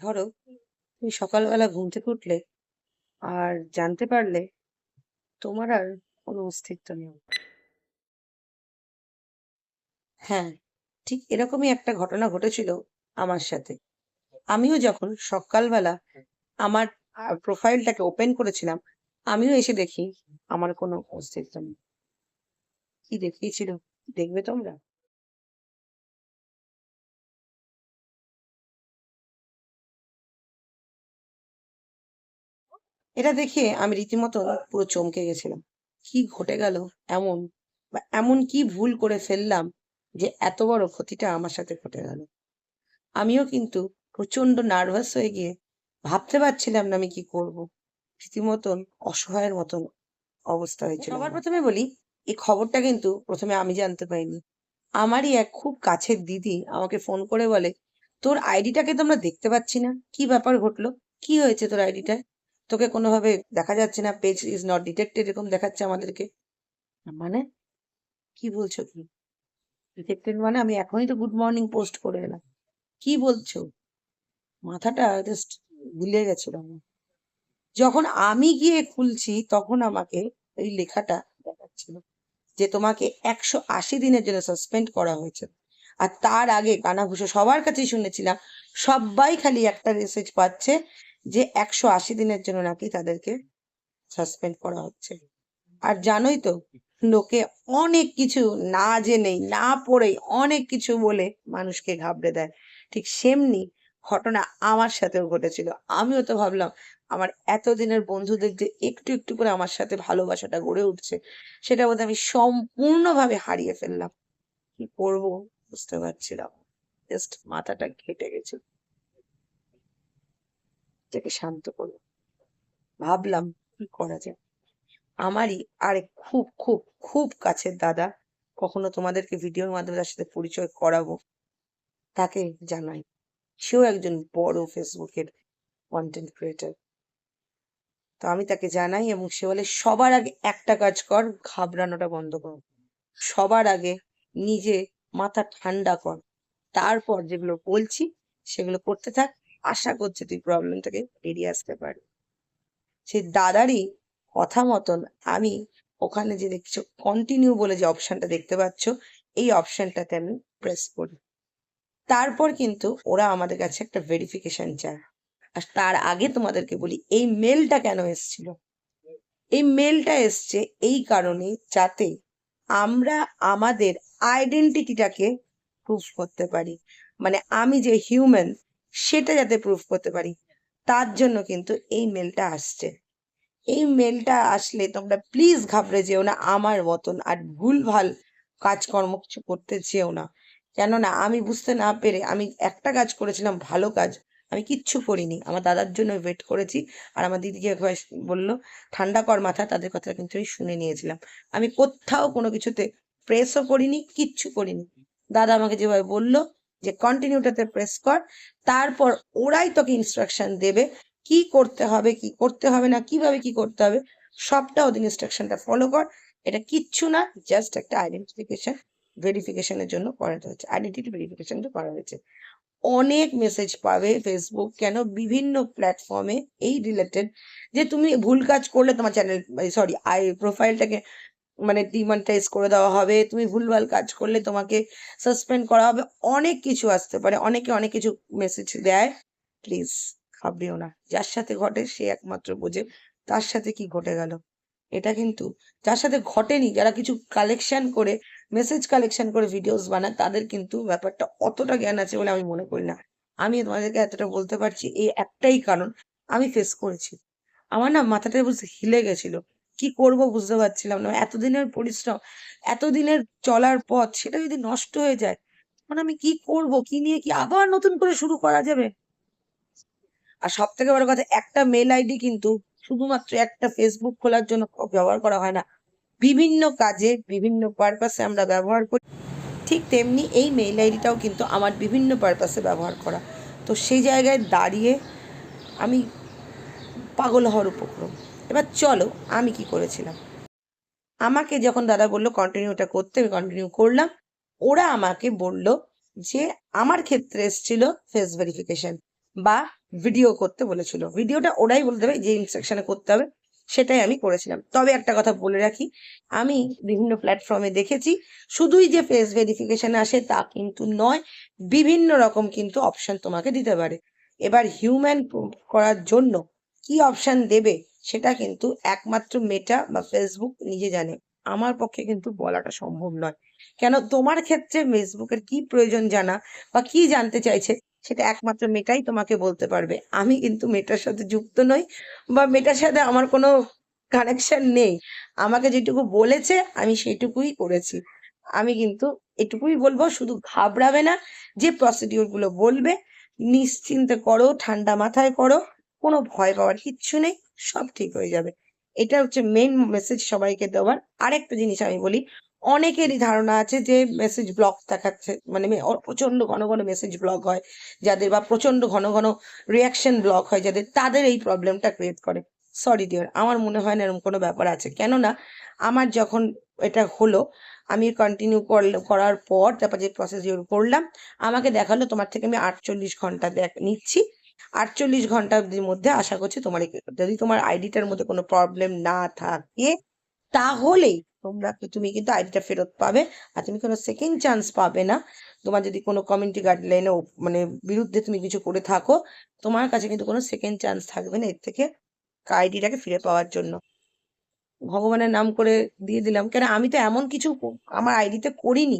ধরো, তুমি সকালবেলা ঘুম থেকে উঠলে আর জানতে পারলে তোমার আর কোনো অস্তিত্ব নেই। হ্যাঁ ঠিক এরকমই একটা ঘটনা ঘটেছিল আমার সাথে। আমিও যখন সকালবেলা আমার প্রোফাইলটাকে ওপেন করেছিলাম, আমিও এসে দেখি আমার কোনো অস্তিত্ব নেই। কি দেখিয়েছিল, দেখবে তোমরা? এটা দেখে আমি রীতিমতো পুরো চমকে গেছিলাম। কি ঘটে গেল? এমন বা এমন কি ভুল করে ফেললাম যে এত বড় ক্ষতিটা আমার সাথে ঘটে গেল? আমিও কিন্তু প্রচণ্ড নার্ভাস হয়ে গিয়ে ভাবতে পারছিলাম না আমি কি করব। রীতিমতন অসহায়ের মতন অবস্থা হয়েছিল সবার প্রথমে বলি এই খবরটা কিন্তু প্রথমে আমি জানতে পাইনি আমারই এক খুব কাছের দিদি আমাকে ফোন করে বলে তোর আইডিটাকে তো আমরা দেখতে পাচ্ছি না। কি ব্যাপার ঘটলো? কি হয়েছে তোর আইডিটায়? তোকে কোনোভাবে দেখা যাচ্ছে না পেজ ইজ নট ডিটেক্টেড এরকম দেখাচ্ছে আমাদেরকে। মানে? কি বলছো কি ডিটেক্টেড মানে আমি এখনই তো গুড মর্নিং পোস্ট করে এলাম। কি বলছো? মাথাটা জাস্ট গুলিয়ে গেছিল আমার। যখন আমি গিয়ে খুলছি তখন আমাকে এই লেখাটা দেখাচ্ছিল যে তোমাকে একশো আশি দিনের জন্য সাসপেন্ড করা হয়েছে। আর তার আগে কানাঘুষো সবার কাছেই শুনেছিলাম সবাই খালি একটা মেসেজ পাচ্ছে যে একশো আশি দিনের জন্য নাকি তাদেরকে সাসপেন্ড করা হচ্ছে। আর জানোই তো, লোকে অনেক কিছু না জেনেই, না পড়েই অনেক কিছু বলে মানুষকে ঘাবড়ে দেয়। ঠিক সেমনি ঘটনা আমার সাথেও ঘটেছিল। আমিও তো ভাবলাম, আমার এতদিনের বন্ধুদের যে একটু একটু করে আমার সাথে ভালোবাসাটা গড়ে উঠছে সেটা বোধহয় আমি সম্পূর্ণভাবে হারিয়ে ফেললাম। কি করব বুঝতে পারছিলাম জাস্ট মাথাটা ঘেটে গেছিল। থেকে শান্ত করব ভাবলাম কি করা যায়? আমারই আরেক খুব খুব খুব কাছের দাদা, কখনো তোমাদেরকে ভিডিওর মাধ্যমে তার সাথে পরিচয় করাবো, তাকে জানাই। সেও একজন বড় ফেসবুকের কন্টেন্ট ক্রিয়েটার তো আমি তাকে জানাই এবং সে বলে, সবার আগে একটা কাজ কর, ঘাবড়ানোটা বন্ধ কর। সবার আগে নিজে মাথা ঠান্ডা কর। তারপর যেগুলো বলছি সেগুলো করতে থাক আশা করছি তুই প্রবলেম থেকে বেরিয়ে আসতে পারবি। সেই দাদারই কথা মতন আমি ওখানে যে দেখছ কন্টিনিউ বলে যে অপশনটা দেখতে পাচ্ছ, এই অপশনটাতে আমি প্রেস করি। তারপর কিন্তু ওরা আমাদের কাছে একটা ভেরিফিকেশন চায়। আর তার আগে তোমাদেরকে বলি, এই মেলটা কেন এসছিল? এই মেলটা এসছে এই কারণে যাতে আমরা আমাদের আইডেন্টিটিটাকে প্রুফ করতে পারি। মানে আমি যে হিউম্যান সেটা যাতে প্রুফ করতে পারি। তার জন্য কিন্তু এই মেলটা আসছে। এই মেলটা আসলে তোমরা প্লিজ ঘাবড়ে যেও না আমার মতন আর ভুলভাল কাজকর্ম কিছু করতে যেও না। কেননা আমি বুঝতে না পেরে আমি একটা কাজ করেছিলাম, ভালো কাজ। আমি কিচ্ছু করিনি। আমার দাদার জন্য ওয়েট করেছি আর আমার দিদিকে বলল, ঠান্ডা কর মাথা, তাদের কথা কিন্তু আমি শুনে নিয়েছিলাম। আমি কোথাও কোনো কিছুতে প্রেসও করিনি, কিচ্ছু করিনি। দাদা আমাকে যেভাবে বলল যে কন্টিনিউটাতে প্রেস কর, তারপর ওরাই তোকে ইনস্ট্রাকশন দেবে কি করতে হবে, কি করতে হবে না, কীভাবে কি করতে হবে সবটা ওদের ইনস্ট্রাকশনটা ফলো কর। এটা কিচ্ছু না জাস্ট একটা আইডেন্টিফিকেশন ভেরিফিকেশনের জন্য করাতে হচ্ছে। আইডেন্টিটি ভেরিফিকেশনটা করা হয়েছে। অনেক মেসেজ পাবে ফেসবুক কেন? বিভিন্ন প্ল্যাটফর্মে এই রিলেটেড যে তুমি ভুল কাজ করলে তোমার চ্যানেল সরি আই প্রোফাইলটাকে মানে ডিমনিটাইজ করে দেওয়া হবে, তুমি ভুলভাল কাজ করলে তোমাকে সাসপেন্ড করা হবে, অনেক কিছু আসতে পারে, অনেকে অনেক কিছু মেসেজ দেয়। প্লিজ ঘাবড়িও না, যার সাথে ঘটে সে একমাত্র বোঝে তার সাথে কি ঘটে গেল। এটা কিন্তু যার সাথে ঘটেনি, যারা কিছু কালেকশন করে মেসেজ কালেকশন করে ভিডিওস বানায়, তাদের কিন্তু ব্যাপারটা অতটা জ্ঞান আছে বলে আমি মনে করি না। আমি তোমাদেরকে এতটা বলতে পারছি, এই একটাই কারণ আমি ফেস করেছি। আমার না মাথাটা বুঝতে হিলে গেছিল। কি করব বুঝতে পারছিলাম না। এতদিনের পরিশ্রম, এতদিনের চলার পথ, সেটা যদি নষ্ট হয়ে যায় মানে আমি কি করব? কি নিয়ে কি আবার নতুন করে শুরু করা যাবে? আর সব থেকে বড় কথা, একটা মেল আইডি কিন্তু শুধুমাত্র একটা ফেসবুক খোলার জন্য ব্যবহার করা হয় না। বিভিন্ন কাজে, বিভিন্ন পারপাসে আমরা ব্যবহার করি। ঠিক তেমনি এই মেইল আইডিটাও কিন্তু আমার বিভিন্ন পারপাসে ব্যবহার করা। তো সেই জায়গায় দাঁড়িয়ে আমি পাগল হওয়ার উপক্রম। এবার চলো, আমি কি করেছিলাম? আমাকে যখন দাদা বলল কন্টিনিউটা করতে, আমি কন্টিনিউ করলাম, ওরা আমাকে বলল যে, আমার ক্ষেত্রে এসেছিল ফেস ভেরিফিকেশন বা ভিডিও করতে বলেছিল। ভিডিওটা ওরাই বলে দেবে, যে ইনস্ট্রাকশনে করতে হবে, সেটাই আমি করেছিলাম। তবে একটা কথা বলে রাখি, আমি বিভিন্ন প্ল্যাটফর্মে দেখেছি, শুধুই যে ফেস ভেরিফিকেশন আসে, তা কিন্তু নয়, বিভিন্ন রকম কিন্তু অপশন তোমাকে দিতে পারে। এবার হিউম্যান করার জন্য কি অপশন দেবে? সেটা কিন্তু একমাত্র মেটা বা ফেসবুক নিজে জানে। আমার পক্ষে কিন্তু বলাটা সম্ভব নয়। কেন? তোমার ক্ষেত্রে ফেসবুকের কি প্রয়োজন জানা বা কি জানতে চাইছে, সেটা একমাত্র মেটাই তোমাকে বলতে পারবে। আমি কিন্তু মেটার সাথে যুক্ত নই বা মেটার সাথে আমার কোনো কানেকশন নেই। আমাকে যেটুকু বলেছে, আমি সেটুকুই করেছি। আমি কিন্তু এটুকুই বলব, শুধু ঘাবড়াবে না যে প্রসিডিওরগুলো বলবে। নিশ্চিন্তে করো, ঠান্ডা মাথায় করো, কোনো ভয় পাওয়ার কিচ্ছু নেই। সব ঠিক হয়ে যাবে। এটা হচ্ছে মেন মেসেজ সবাইকে দেওয়ার। আরেকটা জিনিস আমি বলি, অনেকেরই ধারণা আছে যে মেসেজ ব্লক দেখাচ্ছে মানে প্রচণ্ড ঘন ঘন মেসেজ ব্লক হয়, যাদের বা প্রচণ্ড ঘন ঘন রিয়াকশন ব্লক হয়, যাদের, তাদের এই প্রবলেমটা ক্রিয়েট করে। সরি ডিয়ার আমার মনে হয় না এরকম কোনো ব্যাপার আছে। কেননা, আমার যখন এটা হলো, আমি কন্টিনিউ করার পর, তারপর যে প্রসেস করলাম, আমাকে দেখাল তোমার থেকে আমি আটচল্লিশ ঘণ্টা দেখ নিচ্ছি। আটচল্লিশ ঘণ্টার মধ্যে আশা করছি তোমার যদি তোমার আইডিটার মধ্যে কোনো প্রবলেম না থাকে, তাহলেই তোমরা তুমি কিন্তু আইডিটা ফেরত পাবে। আর তুমি কোনো সেকেন্ড চান্স পাবে না। তোমার যদি কোনো কমিউনিটি গাইডলাইনে মানে বিরুদ্ধে তুমি কিছু করে থাকো, তোমার কাছে কিন্তু কোনো সেকেন্ড চান্স থাকবে না। এর থেকে আইডিটাকে ফিরে পাওয়ার জন্য। ভগবানের নাম করে দিয়ে দিলাম। কেন আমি তো এমন কিছু আমার আইডিতে করিনি,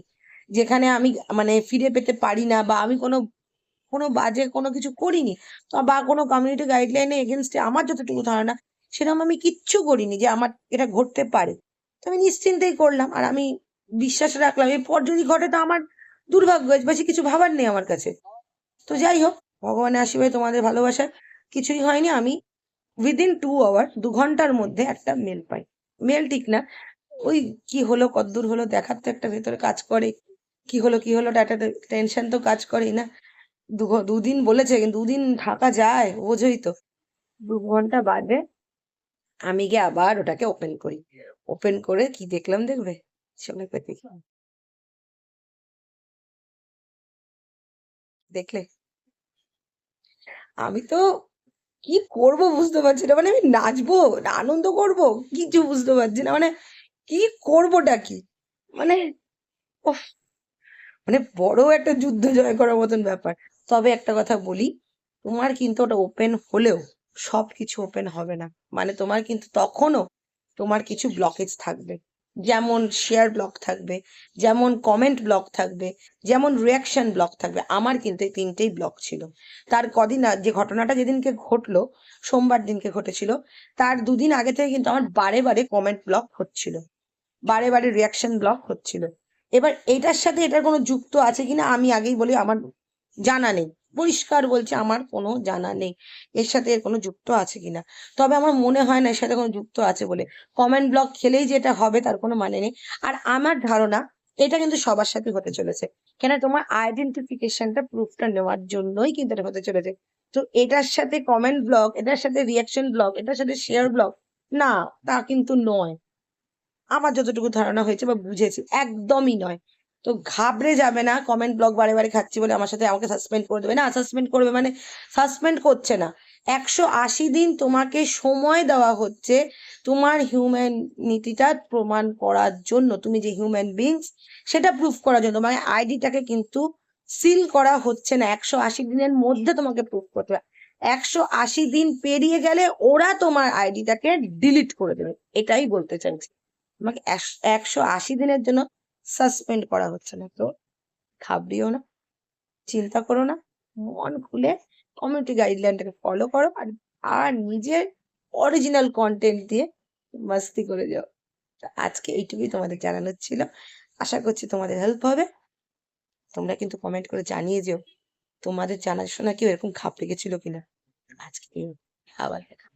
যেখানে আমি মানে ফিরে পেতে পারি না বা আমি কোনো কোনো বাজে কোনো কিছু করিনি বা কোনো কমিউনিটি গাইডলাইনে এগেনস্টে আমার যতটুকু ধারণা সেরকম আমি কিচ্ছু করিনি যে আমার এটা ঘটতে পারে। তো আমি নিশ্চিন্তেই করলাম আর আমি বিশ্বাস রাখলাম এরপর যদি ঘটে তো আমার দুর্ভাগ্য বেশি কিছু ভাবার নেই আমার কাছে। তো যাই হোক, ভগবানের আশীর্বাদে তোমাদের ভালোবাসা কিছুই হয়নি, আমি উইদিন টু আওয়ার দু ঘণ্টার মধ্যে একটা মেল পাই। মেল ঠিক না, ওই কি হলো, কতদূর হলো, দেখার তো একটা ভেতরে কাজ করে, কি হলো কি হলো একটা টেনশন তো কাজ করেই না। দু দুদিন বলেছে কিন্তু দুদিন থাকা যায় বোঝোই তো। দু ঘণ্টা বাদে? আমি গিয়ে আবার ওটাকে ওপেন করি। ওপেন করে কি দেখলাম দেখবে? চলে দেখি। দেখলে? আমি তো কি করব বুঝতে পারছি না। মানে আমি নাচবো আনন্দ করব কিছু বুঝতে পারছি না। মানে কি করবোটা কি? মানে মানে বড় একটা যুদ্ধ জয় করার মতন ব্যাপার। তবে একটা কথা বলি, তোমার কিন্তু ওটা ওপেন হলেও সব কিছু ওপেন হবে না। মানে তোমার কিন্তু তখনও তোমার কিছু ব্লকেজ থাকবে। যেমন শেয়ার ব্লক থাকবে, যেমন কমেন্ট ব্লক থাকবে, যেমন রিয়াকশন ব্লক থাকবে, আমার কিন্তু এই তিনটেই ব্লক ছিল। তার কদিন যে ঘটনাটা যেদিনকে ঘটলো, সোমবার দিনকে ঘটেছিল, তার দুদিন আগে থেকে কিন্তু আমার বারে বারে কমেন্ট ব্লক হচ্ছিল। বারে বারে রিয়াকশন ব্লক হচ্ছিল। এবার এটার সাথে এটার কোনো যুক্ত আছে কিনা, আমি আগেই বলি, আমার জানা নেই। পরিষ্কার বলছে আমার কোনো জানা নেই। এর সাথে এর কোনো যুক্ত আছে কিনা তবে আমার মনে হয় না এর সাথে কোনো যুক্ত আছে বলে। কমেন্ট ব্লক খেলেই যেটা হবে তার কোনো মানে নেই। আর আমার ধারণা এটা কিন্তু সবার সাথে হতে চলেছে। কেন তোমার আইডেন্টিফিকেশনটা প্রুফটা নেওয়ার জন্যই কিন্তু এটা হতে চলেছে। তো এটার সাথে কমেন্ট ব্লক এটার সাথে রিয়াকশন ব্লক এটার সাথে শেয়ার ব্লক না, তা কিন্তু নয়। আমার যতটুকু ধারণা হয়েছে বা বুঝেছি, একদমই নয়। তো ঘাবড়ে যাবে না কমেন্ট ব্লক বারে বারে খাচ্ছি বলে আমার সাথে আমাকে সাসপেন্ড করে দেবে। না সাসপেন্ড করবে মানে সাসপেন্ড করছে না। একশো আশি দিন তোমাকে সময় দেওয়া হচ্ছে তোমার হিউম্যানিটিটা প্রমাণ করার জন্য, তুমি যে হিউম্যান বিংস সেটা প্রুফ করার জন্য। মানে আইডিটাকে কিন্তু সিল করা হচ্ছে না। একশো আশি দিনের মধ্যে তোমাকে প্রুফ করতে হবে। একশো আশি দিন পেরিয়ে গেলে ওরা তোমার আইডিটাকে ডিলিট করে দেবে। এটাই বলতে চাইছি। তোমাকে একশো আশি দিনের জন্য সাসপেন্ড করা হচ্ছে না। তো ঘাবড়িও না, চিন্তা করো না, মন খুলে কমিউনিটি গাইডলাইনটাকে ফলো করো আর আর নিজের অরিজিনাল কন্টেন্ট দিয়ে মাস্তি করে যাও। আজকে এইটুকুই তোমাদের জানানোর ছিল। আশা করছি তোমাদের হেল্প হবে। তোমরা কিন্তু কমেন্ট করে জানিয়ে যেও, তোমাদের জানাশোনা কেউ এরকম ঘাবড়ে গেছিল কিনা। আজকে আবার দেখা।